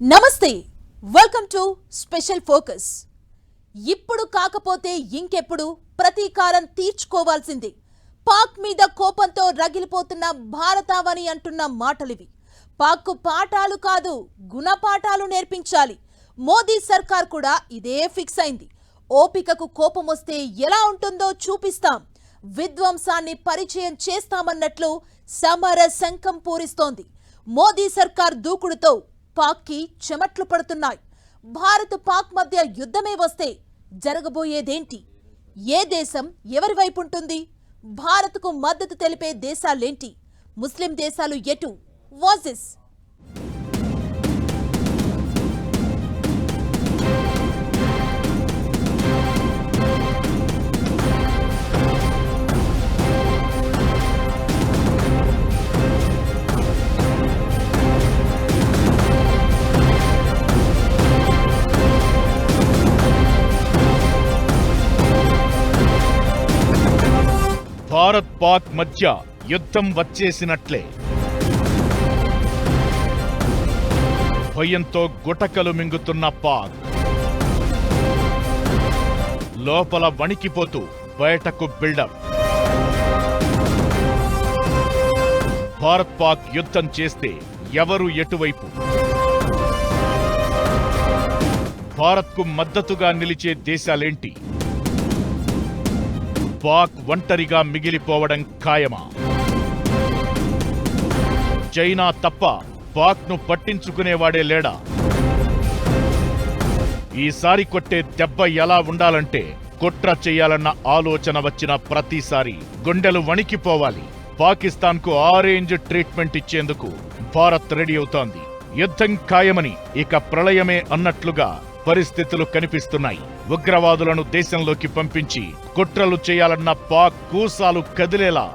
నమస్తే welcome to special focus ఇప్పుడు కాకపోతే ఇంకెప్పుడు ప్రతీకారం తీర్చుకోవాల్సింది. పాక్ మీద కోపంతో రగిలిపోతున్న భారతావని అంటున్న మాటలివి. పాక్కు పాఠాలు కాదు గుణపాఠాలు నేర్పించాలి. మోదీ సర్కార్ కూడా ఇదే ఫిక్స్ అయింది. ఓపికకు కోపం వస్తే ఎలా ఉంటుందో చూపిస్తాం. విధ్వంసాన్ని పరిచయం చేస్తామన్నట్లు సమర శంఖం పూరిస్తోంది. మోదీ సర్కార్ దూకుడుతో పాక్కి చెమట్లు పడుతున్నాయి. భారత్ పాక్ మధ్య యుద్ధమే వస్తే జరగబోయేదేంటి? ఏ దేశం ఎవరి వైపు ఉంటుంది? భారత్కు మద్దతు తెలిపే దేశాలేంటి? ముస్లిం దేశాలు ఎటు? వాజిస్ పాక్ మధ్య యుద్ధం వచ్చేసినట్లే. భయంతో గుటకలు మింగుతున్న పాక్. లోపల వణికిపోతూ బయటకు బిల్డప్. భారత్ పాక్ యుద్ధం చేస్తే ఎవరు ఎటువైపు? భారత్కు మద్దతుగా నిలిచే దేశాలేంటి? పాక్ ఒంటరిగా మిగిలిపోవడం ఖాయమా? చైనా తప్ప పాక్ను పట్టించుకునేవాడే లేడా? ఈసారి కొట్టే దెబ్బ ఎలా ఉండాలంటే కుట్ర చేయాలన్న ఆలోచన వచ్చిన ప్రతిసారి గుండెలు వణికిపోవాలి. పాకిస్తాన్కు ఆరేంజ్ ట్రీట్మెంట్ ఇచ్చేందుకు భారత్ రెడీ అవుతోంది. యుద్ధం ఖాయమని ఇక ప్రళయమే అన్నట్లుగా పరిస్థితులు కనిపిస్తున్నాయి. ఉగ్రవాదులను దేశంలోకి పంపించి కుట్రలు చేయాలన్న పాక్ కూసాలు కదిలేలా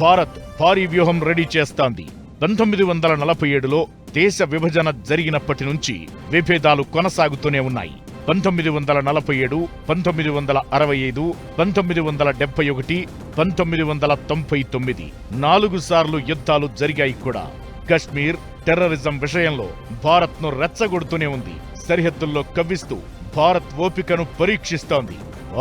భారత్ భారీ వ్యూహం రెడీ చేస్తాంది. పంతొమ్మిది వందల నలభై ఏడులో దేశ విభజన జరిగినప్పటి నుంచి విభేదాలు కొనసాగుతూనే ఉన్నాయి. పంతొమ్మిది వందల నలభై ఏడు పంతొమ్మిది వందల అరవై ఐదు పంతొమ్మిది వందల డెబ్బై ఒకటి పంతొమ్మిది వందల తొంభై తొమ్మిది నాలుగు సార్లు యుద్ధాలు జరిగాయి కూడా. కశ్మీర్ టెర్రరిజం విషయంలో భారత్ను రెచ్చగొడుతూనే ఉంది. సరిహద్దుల్లో కవ్విస్తూ భారత్ ఓపికను పరీక్షిస్తోంది.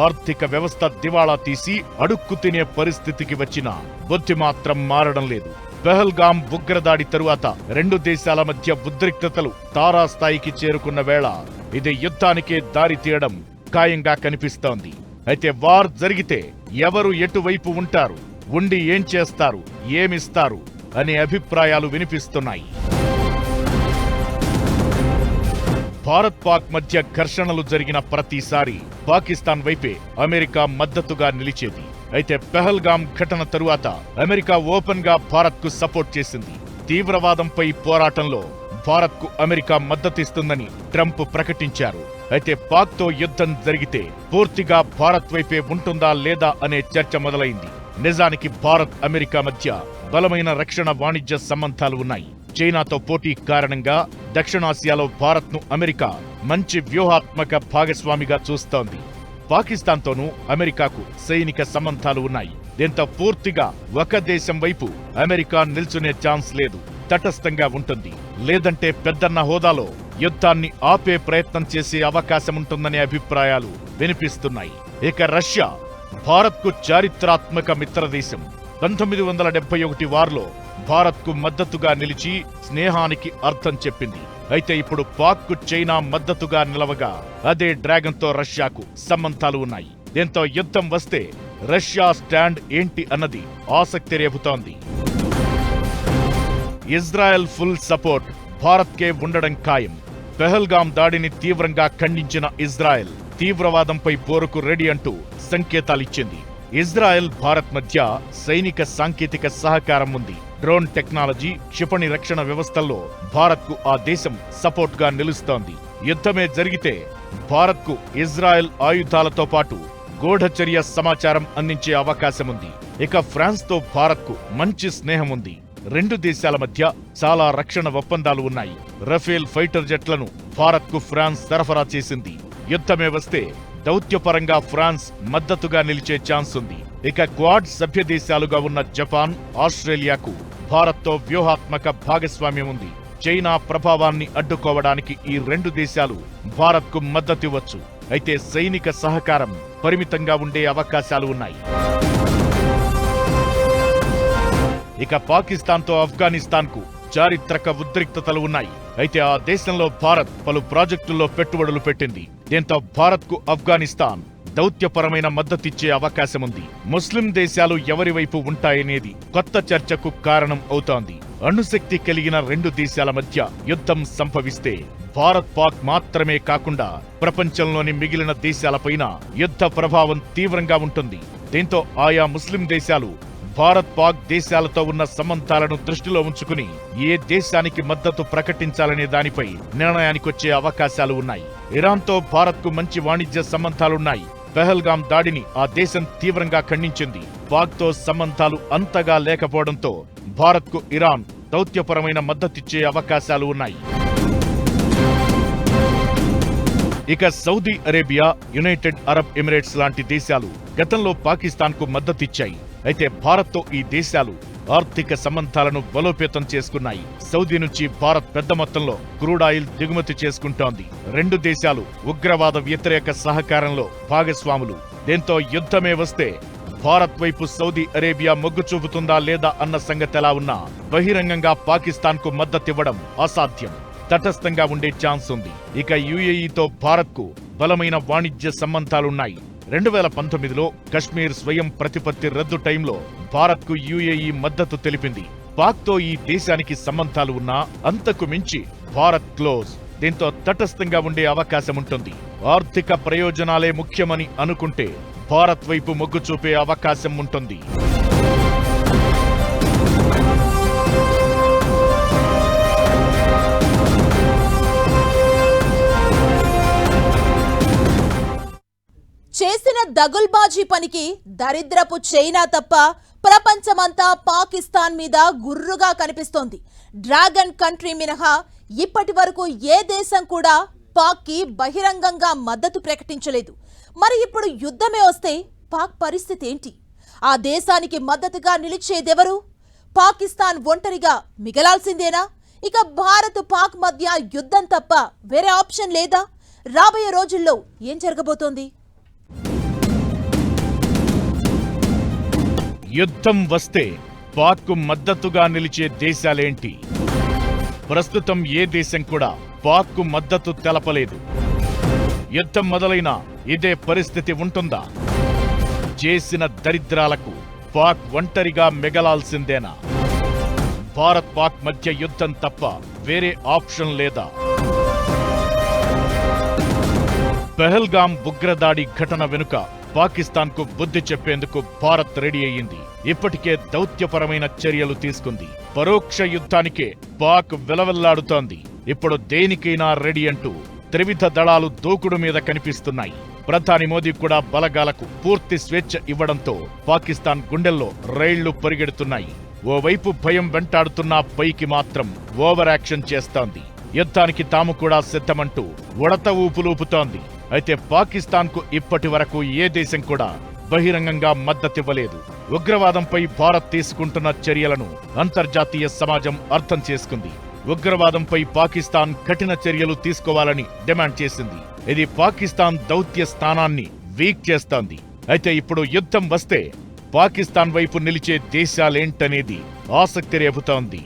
ఆర్థిక వ్యవస్థ దివాళా తీసి అడుక్కు తినే పరిస్థితికి వచ్చిన బుద్ధి మాత్రం మారడం లేదు. పెహల్గాం ఉగ్రదాడి తరువాత రెండు దేశాల మధ్య ఉద్రిక్తతలు తారాస్థాయికి చేరుకున్న వేళ ఇది యుద్ధానికే దారి తీయడం ఖాయంగా కనిపిస్తోంది. అయితే వార్ జరిగితే ఎవరు ఎటువైపు ఉంటారు? ఉండి ఏం చేస్తారు? ఏమిస్తారు? అనే అభిప్రాయాలు వినిపిస్తున్నాయి. భారత్ పాక్ మధ్య ఘర్షణలు జరిగిన ప్రతిసారి పాకిస్తాన్ వైపే అమెరికా మద్దతుగా నిలిచేది. అయితే పెహల్గామ్ ఘటన తరువాత అమెరికా ఓపెన్గా భారత్కు సపోర్ట్ చేసింది. తీవ్రవాదంపై పోరాటంలో భారత్కు అమెరికా మద్దతిస్తుందని ట్రంప్ ప్రకటించారు. అయితే పాక్తో యుద్ధం జరిగితే పూర్తిగా భారత్ వైపే ఉంటుందా లేదా అనే చర్చ మొదలైంది. నిజానికి భారత్ అమెరికా మధ్య బలమైన రక్షణ వాణిజ్య సంబంధాలు ఉన్నాయి. చైనాతో పోటీ కారణంగా దక్షిణాసియాలో భారత్ను అమెరికా మంచి వ్యూహాత్మక భాగస్వామిగా చూస్తోంది. పాకిస్తాన్తోనూ అమెరికాకు సైనిక సంబంధాలు ఉన్నాయి. దీంతో పూర్తిగా ఒక దేశం వైపు అమెరికా నిల్చునే ఛాన్స్ లేదు. తటస్థంగా ఉంటుంది. లేదంటే పెద్దన్న హోదాలో యుద్ధాన్ని ఆపే ప్రయత్నం చేసే అవకాశం ఉంటుందనే అభిప్రాయాలు వినిపిస్తున్నాయి. ఇక రష్యా భారత్కు చారిత్రాత్మక మిత్రదేశం. పంతొమ్మిది వందల డెబ్బై ఒకటి వార్లో భారత్కు మద్దతుగా నిలిచి స్నేహానికి అర్థం చెప్పింది. అయితే ఇప్పుడు పాక్కు చైనా మద్దతుగా నిలవగా అదే డ్రాగన్తో రష్యాకు సంబంధాలు ఉన్నాయి. దీంతో యుద్ధం వస్తే రష్యా స్టాండ్ ఏంటి అన్నది ఆసక్తి రేపుతోంది. ఇజ్రాయెల్ ఫుల్ సపోర్ట్ భారత్కే ఉండడం ఖాయం. పెహల్గాం దాడిని తీవ్రంగా ఖండించిన ఇజ్రాయెల్ తీవ్రవాదంపై పోరుకు రెడీ అంటూ సంకేతాలిచ్చింది. ఇజ్రాయెల్ భారత్ మధ్య సైనిక సాంకేతిక సహకారం ఉంది. డ్రోన్ టెక్నాలజీ క్షిపణి రక్షణ వ్యవస్థల్లో భారత్కు ఆ దేశం సపోర్ట్గా నిలుస్తోంది. యుద్ధమే జరిగితే భారత్కు ఇజ్రాయెల్ ఆయుధాలతో పాటు గూఢచర్య సమాచారం అందించే అవకాశం ఉంది. ఇక ఫ్రాన్స్తో భారత్కు మంచి స్నేహం ఉంది. రెండు దేశాల మధ్య చాలా రక్షణ ఒప్పందాలు ఉన్నాయి. రఫేల్ ఫైటర్ జెట్లను భారత్కు ఫ్రాన్స్ సరఫరా చేసింది. యుద్ధమే వస్తే దౌత్యపరంగా ఫ్రాన్స్ మద్దతుగా నిలిచే ఛాన్స్ ఉంది. ఇక క్వాడ్ సభ్య దేశాలుగా ఉన్న జపాన్ ఆస్ట్రేలియాకు భారత్తో వ్యూహాత్మక భాగస్వామ్యం ఉంది. చైనా ప్రభావాన్ని అడ్డుకోవడానికి ఈ రెండు దేశాలు భారత్కు మద్దతివ్వచ్చు అయితే సైనిక సహకారం పరిమితంగా ఉండే అవకాశాలు ఉన్నాయి. ఇక పాకిస్తాన్తో ఆఫ్ఘనిస్తాన్కు చారిత్రక ఉద్రిక్తతలు ఉన్నాయి. అయితే ఆ దేశంలో భారత్ పలు ప్రాజెక్టుల్లో పెట్టుబడులు పెట్టింది. దీంతో భారత్కు ఆఫ్ఘనిస్తాన్ దౌత్యపరమైన మద్దతిచ్చే అవకాశం ఉంది ముస్లిం దేశాలు ఎవరి వైపు ఉంటాయనేది కొత్త చర్చకు కారణం అవుతోంది. అణుశక్తి కలిగిన రెండు దేశాల మధ్య యుద్ధం సంభవిస్తే భారత్ పాక్ మాత్రమే కాకుండా ప్రపంచంలోని మిగిలిన దేశాలపైన యుద్ధ ప్రభావం తీవ్రంగా ఉంటుంది. దీంతో ఆయా ముస్లిం దేశాలు భారత్ పాక్ దేశాలతో ఉన్న సంబంధాలను దృష్టిలో ఉంచుకుని ఏ దేశానికి మద్దతు ప్రకటించాలనే దానిపై నిర్ణయానికొచ్చే అవకాశాలు ఉన్నాయి. ఇరాన్తో భారత్కు మంచి వాణిజ్య సంబంధాలున్నాయి. పెహల్గాం దాడిని ఆ దేశం తీవ్రంగా ఖండించింది. పాక్తో సంబంధాలు అంతగా లేకపోవడంతో భారత్కు ఇరాన్ దౌత్యపరమైన మద్దతిచ్చే అవకాశాలు ఉన్నాయి. ఇక Saudi Arabia United Arab Emirates లాంటి దేశాలు గతంలో పాకిస్తాన్కు మద్దతిచ్చాయి. అయితే భారత్తో ఈ దేశాలు ఆర్థిక సంబంధాలను బలోపేతం చేసుకున్నాయి. సౌదీ నుంచి భారత్ పెద్ద మొత్తంలో క్రూడ్ ఆయిల్ దిగుమతి చేసుకుంటోంది. రెండు దేశాలు ఉగ్రవాద వ్యతిరేక సహకారంలో భాగస్వాములు. దీంతో యుద్ధమే వస్తే భారత్ వైపు సౌదీ అరేబియా మొగ్గు చూపుతుందా లేదా అన్న సంగతి ఎలా ఉన్నా బహిరంగంగా పాకిస్తాన్కు మద్దతివ్వడం అసాధ్యం. తటస్థంగా ఉండే ఛాన్స్ ఉంది. ఇక యుఏఈతో భారత్కు బలమైన వాణిజ్య సంబంధాలున్నాయి. రెండు వేల పంతొమ్మిదిలో కశ్మీర్ స్వయం ప్రతిపత్తి రద్దు టైంలో భారత్కు యుఏఈ మద్దతు తెలిపింది. పాక్తో ఈ దేశానికి సంబంధాలు ఉన్నా అంతకు మించి భారత్ క్లోజ్. దీంతో తటస్థంగా ఉండే అవకాశం ఉంటుంది. ఆర్థిక ప్రయోజనాలే ముఖ్యమని అనుకుంటే భారత్ వైపు మొగ్గు చూపే అవకాశం ఉంటుంది. చేసిన దగుల్బాజీ పనికి దరిద్రపు చైనా తప్ప ప్రపంచమంతా పాకిస్తాన్ మీద గుర్రుగా కనిపిస్తోంది. డ్రాగన్ కంట్రీ మినహా ఇప్పటి వరకు ఏ దేశం కూడా పాక్కి బహిరంగంగా మద్దతు ప్రకటించలేదు. మరి ఇప్పుడు యుద్ధమే వస్తే పాక్ పరిస్థితి ఏంటి? ఆ దేశానికి మద్దతుగా నిలిచేదెవరు? పాకిస్తాన్ ఒంటరిగా మిగలాల్సిందేనా? ఇక భారత్ పాక్ మధ్య యుద్ధం తప్ప వేరే ఆప్షన్ లేదా? రాబోయే రోజుల్లో ఏం జరగబోతోంది? యుద్ధం వస్తే పాక్కు మద్దతుగా నిలిచే దేశాలేంటి? ప్రస్తుతం ఏ దేశం కూడా పాక్కు మద్దతు తెలపలేదు. యుద్ధం మొదలైన ఇదే పరిస్థితి ఉంటుందా? చేసిన దరిద్రాలకు పాక్ ఒంటరిగా మిగలాల్సిందేనా? భారత్ పాక్ మధ్య యుద్ధం తప్ప వేరే ఆప్షన్ లేదా? పెహల్గాం ఉగ్రదాడి ఘటన వెనుక పాకిస్తాన్కు బుద్ధి చెప్పేందుకు భారత్ రెడీ అయ్యింది. ఇప్పటికే దౌత్యపరమైన చర్యలు తీసుకుంది. పరోక్ష యుద్ధానికే పాక్ వెలవెల్లాడుతోంది. ఇప్పుడు దేనికైనా రెడీ అంటూ త్రివిధ దళాలు దూకుడు మీద కనిపిస్తున్నాయి. ప్రధాని మోదీ కూడా బలగాలకు పూర్తి స్వేచ్ఛ ఇవ్వడంతో పాకిస్తాన్ గుండెల్లో రైళ్ళు పరిగెడుతున్నాయి. ఓవైపు భయం వెంటాడుతున్నా పైకి మాత్రం ఓవర్ యాక్షన్ చేస్తోంది. యుద్ధానికి తాము కూడా సిద్ధమంటూ ఉడత ఊపులూపుతోంది. అయితే పాకిస్తాన్కు ఇప్పటి వరకు ఏ దేశం కూడా బహిరంగంగా మద్దతివ్వలేదు. ఉగ్రవాదంపై భారత్ తీసుకుంటున్న చర్యలను అంతర్జాతీయ సమాజం అర్థం చేసుకుంది. ఉగ్రవాదంపై పాకిస్తాన్ కఠిన చర్యలు తీసుకోవాలని డిమాండ్ చేసింది. ఇది పాకిస్తాన్ దౌత్య స్థానాన్ని వీక్ చేస్తోంది. అయితే ఇప్పుడు యుద్ధం వస్తే పాకిస్తాన్ వైపు నిలిచే దేశాలేంటనేది ఆసక్తి రేపుతోంది.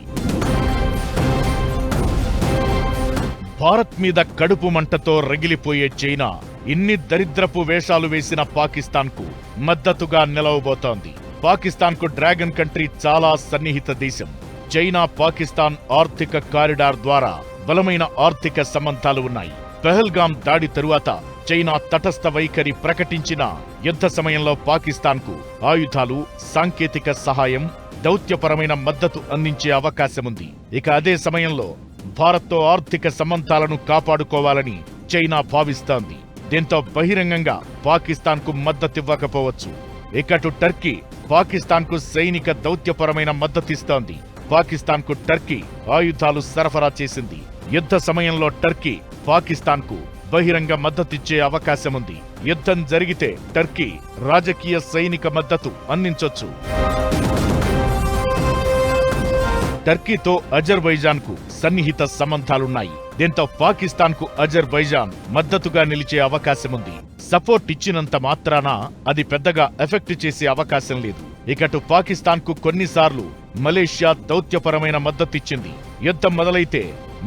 భారత్ మీద కడుపు మంటతో రగిలిపోయే చైనా ఇన్ని దరిద్రపు వేషాలు వేసిన పాకిస్తాన్కు మద్దతుగా నిలవబోతోంది. పాకిస్తాన్కు డ్రాగన్ కంట్రీ చాలా సన్నిహిత దేశం. చైనా పాకిస్తాన్ ఆర్థిక కారిడార్ ద్వారా బలమైన ఆర్థిక సంబంధాలు ఉన్నాయి. పెహల్గాం దాడి తరువాత చైనా తటస్థ వైఖరి ప్రకటించిన యుద్ధ సమయంలో పాకిస్తాన్కు ఆయుధాలు సాంకేతిక సహాయం దౌత్యపరమైన మద్దతు అందించే అవకాశముంది. ఇక అదే సమయంలో భారత్తో ఆర్థిక సంబంధాలను కాపాడుకోవాలని చైనా భావిస్తోంది. దీంతో బహిరంగంగా పాకిస్తాన్కు మద్దతివ్వకపోవచ్చు ఇకటు టర్కీ పాకిస్తాన్కు సైనిక దౌత్యపరమైన మద్దతిస్తోంది పాకిస్తాన్కు టర్కీ ఆయుధాలు సరఫరా చేసింది. యుద్ధ సమయంలో టర్కీ పాకిస్తాన్కు బహిరంగ మద్దతిచ్చే అవకాశముంది. యుద్ధం జరిగితే టర్కీ రాజకీయ సైనిక మద్దతు అందించొచ్చు. టర్కీతో అజర్బైజాన్కు సన్నిహిత సంబంధాలున్నాయి. దీంతో పాకిస్తాన్కు అజర్బైజాన్ మద్దతుగా నిలిచే అవకాశముంది. సపోర్ట్ ఇచ్చినంత మాత్రాన అది పెద్దగా ఎఫెక్ట్ చేసే అవకాశం లేదు. ఇకటు పాకిస్తాన్కు కొన్నిసార్లు మలేషియా దౌత్యపరమైన మద్దతిచ్చింది. యుద్ధం మొదలైతే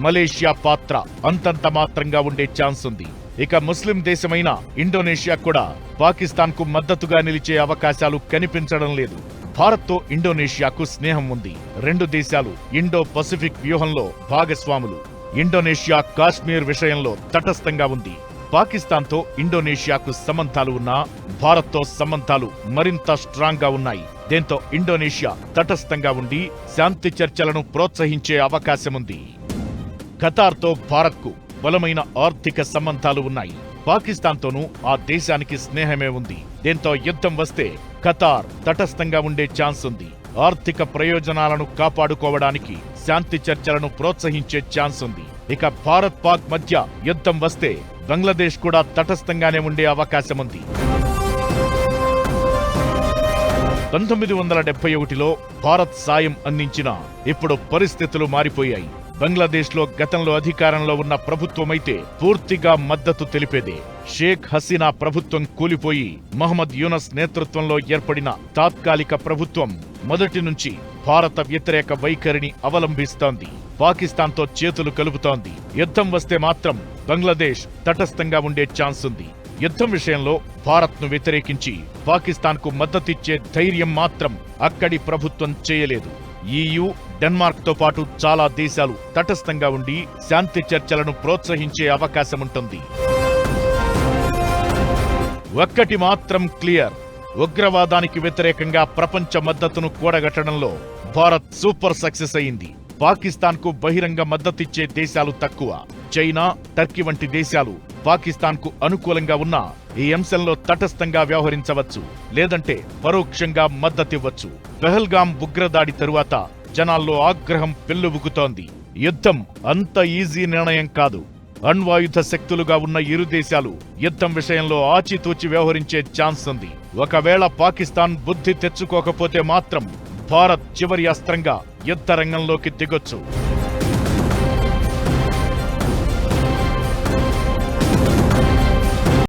మలేషియా పాత్ర అంతంత మాత్రంగా ఉండే ఛాన్స్ ఉంది. ఇక ముస్లిం దేశమైన ఇండోనేషియా కూడా పాకిస్తాన్కు మద్దతుగా నిలిచే అవకాశాలు కనిపించడం లేదు. భారత్తో ఇండోనేషియాకు స్నేహం ఉంది. రెండు దేశాలు ఇండో పసిఫిక్ వ్యూహంలో భాగస్వాములు. ఇండోనేషియా కాశ్మీర్ విషయంలో తటస్థంగా ఉంది. పాకిస్తాన్తో ఇండోనేషియాకు సంబంధాలు ఉన్నా భారత్తో సంబంధాలు మరింత స్ట్రాంగ్గా ఉన్నాయి. దీంతో ఇండోనేషియా తటస్థంగా ఉండి శాంతి చర్చలను ప్రోత్సహించే అవకాశముంది ఖతార్తో భారత్కు బలమైన ఆర్థిక సంబంధాలు ఉన్నాయి. పాకిస్తాన్తోనూ ఆ దేశానికి స్నేహమే ఉంది. దీంతో యుద్ధం వస్తే ఖతార్ తటస్థంగా ఉండే ఛాన్స్ ఉంది. ఆర్థిక ప్రయోజనాలను కాపాడుకోవడానికి శాంతి చర్చలను ప్రోత్సహించే ఛాన్స్ ఉంది. ఇక భారత్ పాక్ మధ్య యుద్ధం వస్తే బంగ్లాదేశ్ కూడా తటస్థంగానే ఉండే అవకాశముంది పంతొమ్మిది వందల డెబ్బై ఒకటిలో భారత్ సాయం అందించిన ఇప్పుడు పరిస్థితులు మారిపోయాయి. బంగ్లాదేశ్లో గతంలో అధికారంలో ఉన్న ప్రభుత్వమైతే పూర్తిగా మద్దతు తెలిపేదే. షేక్ హసీనా ప్రభుత్వం కూలిపోయి మహమ్మద్ యూనస్ నేతృత్వంలో ఏర్పడిన తాత్కాలిక ప్రభుత్వం మొదటి నుంచి భారత వ్యతిరేక వైఖరిని అవలంబిస్తోంది. పాకిస్తాన్తో చేతులు కలుపుతోంది. యుద్ధం వస్తే మాత్రం బంగ్లాదేశ్ తటస్థంగా ఉండే ఛాన్స్ ఉంది. యుద్ధం విషయంలో భారత్ను వ్యతిరేకించి పాకిస్తాన్కు మద్దతిచ్చే ధైర్యం మాత్రం అక్కడి ప్రభుత్వం చేయలేదు. ఈయు డెన్మార్క్తో పాటు చాలా దేశాలు తటస్థంగా ఉండి శాంతి చర్చలను ప్రోత్సహించే అవకాశముంటుంది. ఒక్కటి మాత్రం క్లియర్ ఉగ్రవాదానికి వ్యతిరేకంగా ప్రపంచ మద్దతును కూడగట్టడంలో భారత్ సూపర్ సక్సెస్ అయింది. పాకిస్తాన్కు బహిరంగ మద్దతిచ్చే దేశాలు తక్కువ. చైనా టర్కీ వంటి దేశాలు పాకిస్తాన్కు అనుకూలంగా ఉన్నా ఈ అంశంలో తటస్థంగా వ్యవహరించవచ్చు. లేదంటే పరోక్షంగా మద్దతివ్వచ్చు. పెహల్గాం ఉగ్రదాడి తరువాత జనాల్లో ఆగ్రహం పెల్లుబుకుతోంది యుద్ధం అంత ఈజీ నిర్ణయం కాదు. అణ్వాయుధ శక్తులుగా ఉన్న ఇరు దేశాలు యుద్ధం విషయంలో ఆచితూచి వ్యవహరించే ఛాన్స్ ఉంది. ఒకవేళ పాకిస్తాన్ బుద్ధి తెచ్చుకోకపోతే మాత్రం భారత్ చివరి అస్త్రంగా యుద్ధ రంగంలోకి దిగొచ్చు.